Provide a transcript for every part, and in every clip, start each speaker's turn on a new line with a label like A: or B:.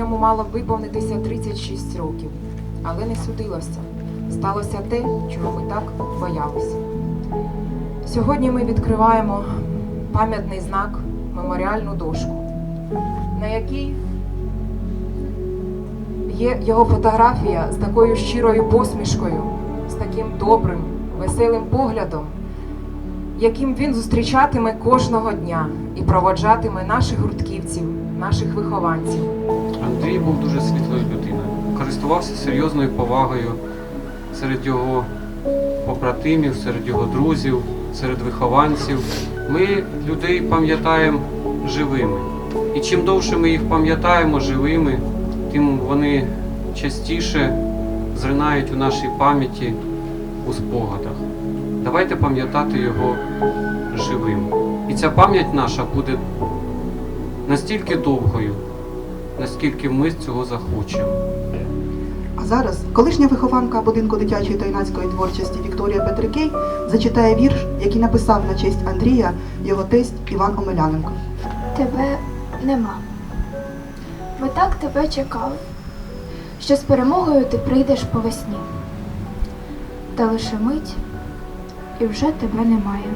A: Йому мало виповнитися 36 років, але не судилося. Сталося те, чого ми так боялися. Сьогодні ми відкриваємо пам'ятний знак, меморіальну дошку, на якій є його фотографія з такою щирою посмішкою, з таким добрим, веселим поглядом, яким він зустрічатиме кожного дня і проводжатиме наших гуртківців, наших вихованців.
B: Андрій був дуже світлою людиною, користувався серйозною повагою серед його побратимів, серед його друзів, серед вихованців. Ми людей пам'ятаємо живими. І чим довше ми їх пам'ятаємо живими, тим вони частіше зринають у нашій пам'яті у спогадах. Давайте пам'ятати його живим. І ця пам'ять наша буде настільки довгою, наскільки ми цього захочемо.
C: А зараз колишня вихованка будинку дитячої та юнацької творчості Вікторія Петрикей зачитає вірш, який написав на честь Андрія його тесть Іван Омеляненко.
D: Тебе нема. Ми так тебе чекали, що з перемогою ти прийдеш по весні. Та лише мить і вже тебе немає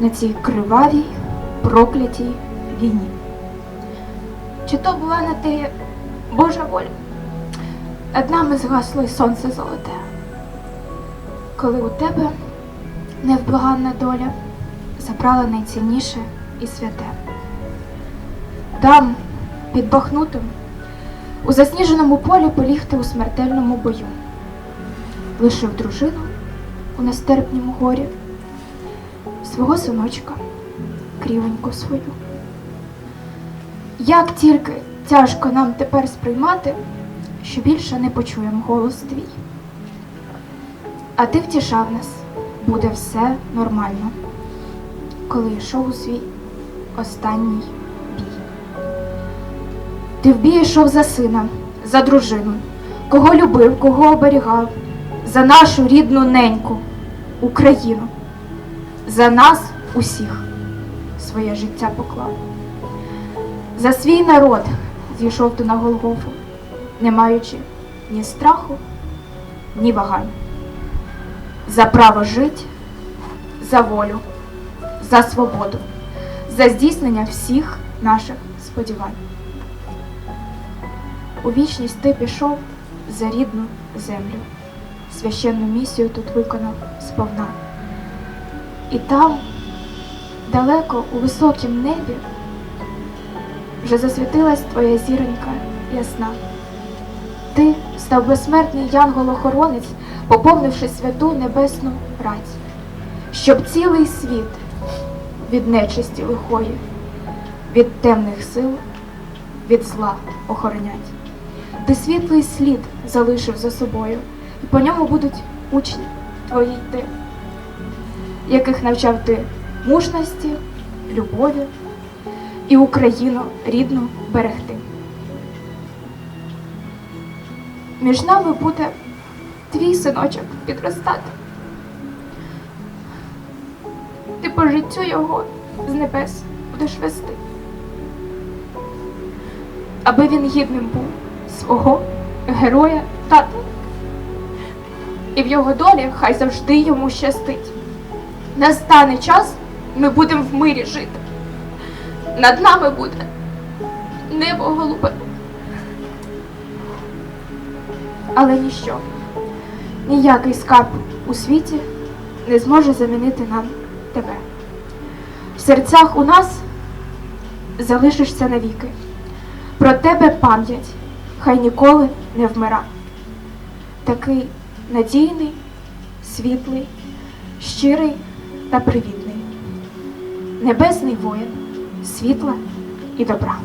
D: на цій кривавій, проклятій війні. Чи то була на ти Божа воля? Над нами згасло й сонце золоте, коли у тебе невблаганна доля забрала найцінніше і святе. Там, під Бахнутом, у засніженому полі поліг ти у смертельному бою, лишив дружину у нестерпнім горі, свого синочка, крівоньку свою. Як тільки тяжко нам тепер сприймати, що більше не почуємо голос твій. А ти втішав нас, буде все нормально, коли йшов у свій останній бій. Ти в бій йшов за сина, за дружину, кого любив, кого оберігав, за нашу рідну неньку, Україну, за нас усіх своє життя поклав. За свій народ зійшов ти на Голгофу, не маючи ні страху, ні вагань. За право жить, за волю, за свободу, за здійснення всіх наших сподівань. У вічність ти пішов за рідну землю, священну місію тут виконав сповна. І там, далеко у високім небі, вже засвітилась твоя зіронька ясна. Ти став безсмертний янгол-охоронець, поповнивши святу небесну праць, щоб цілий світ від нечисті лихої, від темних сил, від зла охоронять. Ти світлий слід залишив за собою, і по ньому будуть учні твої йти, яких навчав ти мужності, любові і Україну рідну берегти. Між нами буде твій синочок підростати. Ти по життю його з небес будеш вести, аби він гідним був свого героя тата. І в його долі хай завжди йому щастить. Настане час, ми будемо в мирі жити. Над нами буде небо голубе. Але ніщо, ніякий скарб у світі не зможе замінити нам тебе. В серцях у нас залишишся навіки. Про тебе пам'ять хай ніколи не вмира. Такий надійний, світлий, щирий та привітний, небесний воїн, світла і добра.